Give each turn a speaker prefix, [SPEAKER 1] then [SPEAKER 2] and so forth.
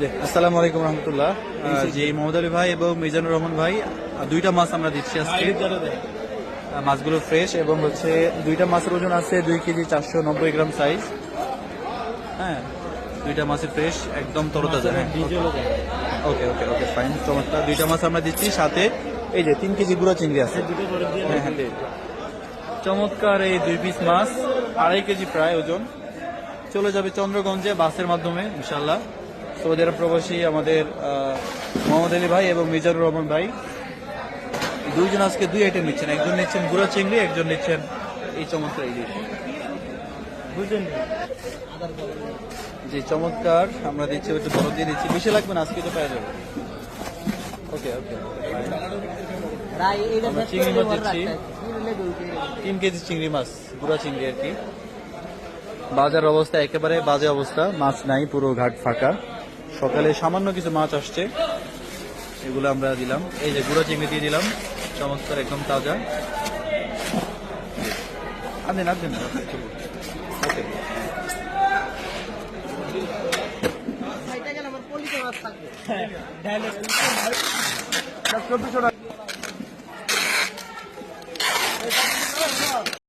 [SPEAKER 1] আসসালামু আলাইকুম রহমতুল্লাহ। জি মোহাম্মদ আলী ভাই এবং মিজানুর রহমান ভাই দুইটা মাছ আমরা দিচ্ছি আজকে। মাছগুলো ফ্রেশ এবং হচ্ছে দুইটা মাছের ওজন আছে দুই কেজি চারশো নব্বই গ্রাম সাইজ হ্যাঁ দুইটা মাছের ফ্রেশ একদম তরতাজা। হ্যাঁ ওকে ওকে ওকে ফাইন চমৎকার। দুইটা মাছ আমরা দিচ্ছি সাথে এই যে তিন কেজি গুঁড়ো চিংড়ি আছে। হ্যাঁ হ্যাঁ দিয়ে চমৎকার এই দুই পিস মাছ আড়াই কেজি প্রায় ওজন। চলে যাবে চন্দ্রগঞ্জে বাসের মাধ্যমে ইনশাল্লাহ সৌদি আরব প্রবাসী আমাদের মোহাম্মদ আলী ভাই এবং মিজানুর রহমান ভাই। দুইজন আজকে দুই আইটেম নিচ্ছেন। একজন নিচ্ছেন গুঁড়া চিংড়ি একজন নিচ্ছেন এই চমৎকার ইলিশ। বুঝলেন জি চমৎকার। আমরা দিচ্ছি একটু বড় দিয়ে দিচ্ছি। বেশি লাগবে না আজকে তো পাওয়া যাবে। ওকে ওকে আমরা চিংড়ি মাছ দিচ্ছি। তিন কেজি চিংড়ি মাছ গুঁড়া চিংড়ি আর কি। বাজার অবস্থা একেবারে বাজে অবস্থা। মাছ নাই পুরো ঘাট ফাঁকা। সকালে সামান্য কিছু মাছ আসছে। এগুলো আমরা দিলাম। এই যে গুঁড়া চিংড়ি দিয়ে দিলাম। চমৎকার একদম তাজা। আনেন আনেন ওকে
[SPEAKER 2] আমার